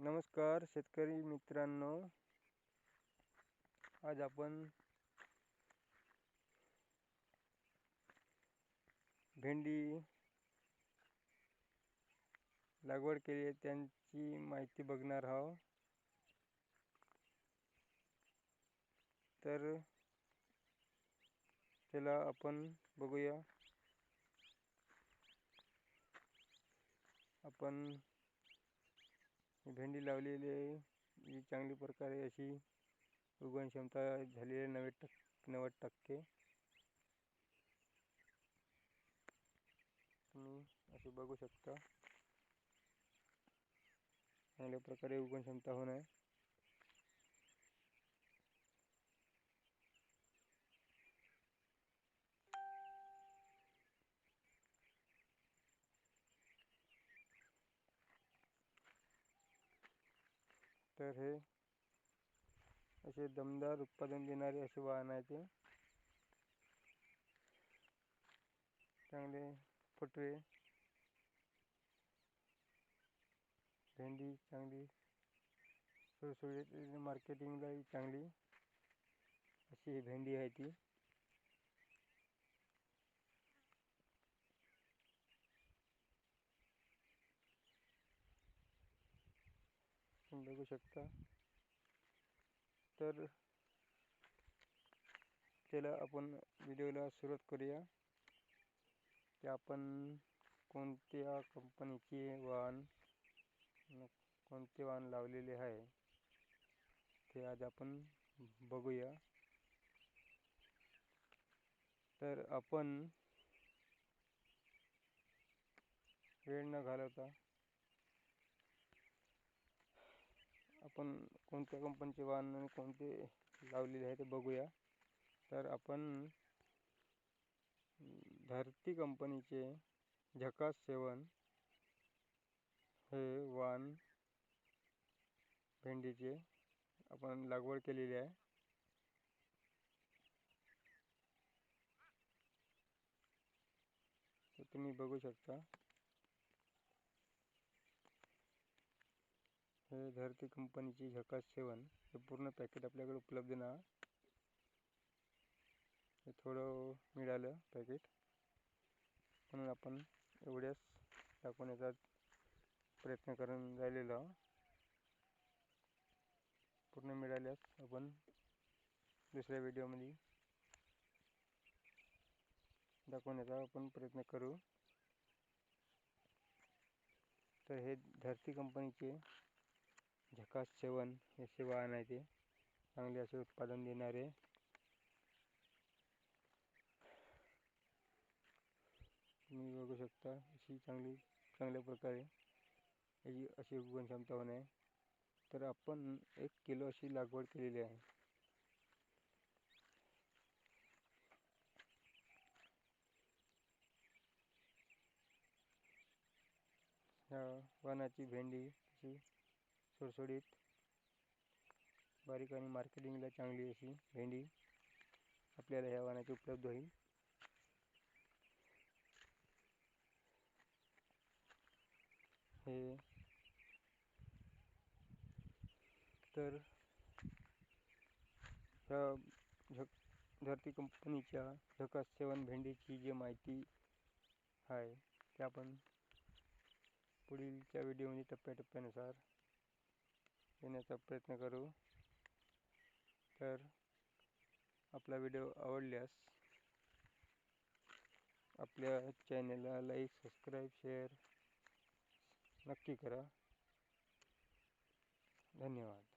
नमस्कार शेतकरी मित्रांनो. आज आपण भेंडी लागवड केली आहे त्यांची माहिती बघणार आहोत. तर त्याला आपण बघूया. आपण भेंडी लावलेली आहे. ही चांगली प्रकारे अशी उगवण क्षमता झालेली आहे नव्वद टक् नव्वद टक्के. तुम्ही असे बघू शकता. चांगल्या प्रकारे उगवण क्षमता होणार ट्रॅक्टर तर हे असे दमदार उत्पादन देणारे असे वाहन आहे ते. चांगले फुटवे. भेंडी चांगली. सुळसुळीत मार्केटिंगलाही चांगली अशी ही भेंडी आहे ती. बघू शकता. तर त्याला आपण व्हिडिओला सुरुवात करूया. की आपण कोणत्या कंपनीचे वाहन कोणते वाहन लावलेले आहे ते आज आपण बघूया. तर आपण वेळ न घालवता आपण कोणत्या कंपनीचे वाहन आणि कोणते लावलेले आहे ते बघूया. तर आपण धरती कंपनीचे झकास सेवन हे वाण भेंडीचे आपण लागवड केलेली आहे. तर तुम्ही बघू शकता. हे धरती कंपनीची झकास सेवन हे पूर्ण पॅकेट आपल्याकडे उपलब्ध ना. हे थोडं मिळालं पॅकेट म्हणून आपण एवढ्याच दाखवण्याचा प्रयत्न करून राहिलेलो पूर्ण मिळाल्यास आपण दुसऱ्या व्हिडिओमध्ये दाखवण्याचा आपण प्रयत्न करू. तर हे धरती कंपनीचे झकास सेवन असे वाहन आहे ते चांगले असे उत्पादन देणारे. तुम्ही बघू शकता अशी चांगली चांगल्या प्रकारे याची अशी उगवण क्षमता होणे. तर आपण एक किलो अशी लागवड केलेली आहे. ह्या वाहनाची भेंडी अशी सुडसुडीत बारीक आणि मार्केटिंगला चांगली अशी भेंडी आपल्याला ह्या वानाची उपलब्ध होईल. हे. तर ह्या झक धरती कंपनीच्या झकास सेवन भेंडीची जी माहिती आहे ते आपण पुढीलच्या व्हिडिओमध्ये टप्प्याटप्प्यानुसार येण्याचा प्रयत्न करू. तर आपला व्हिडिओ आवडल्यास आपल्या चॅनलला लाईक सबस्क्राईब शेअर नक्की करा. धन्यवाद.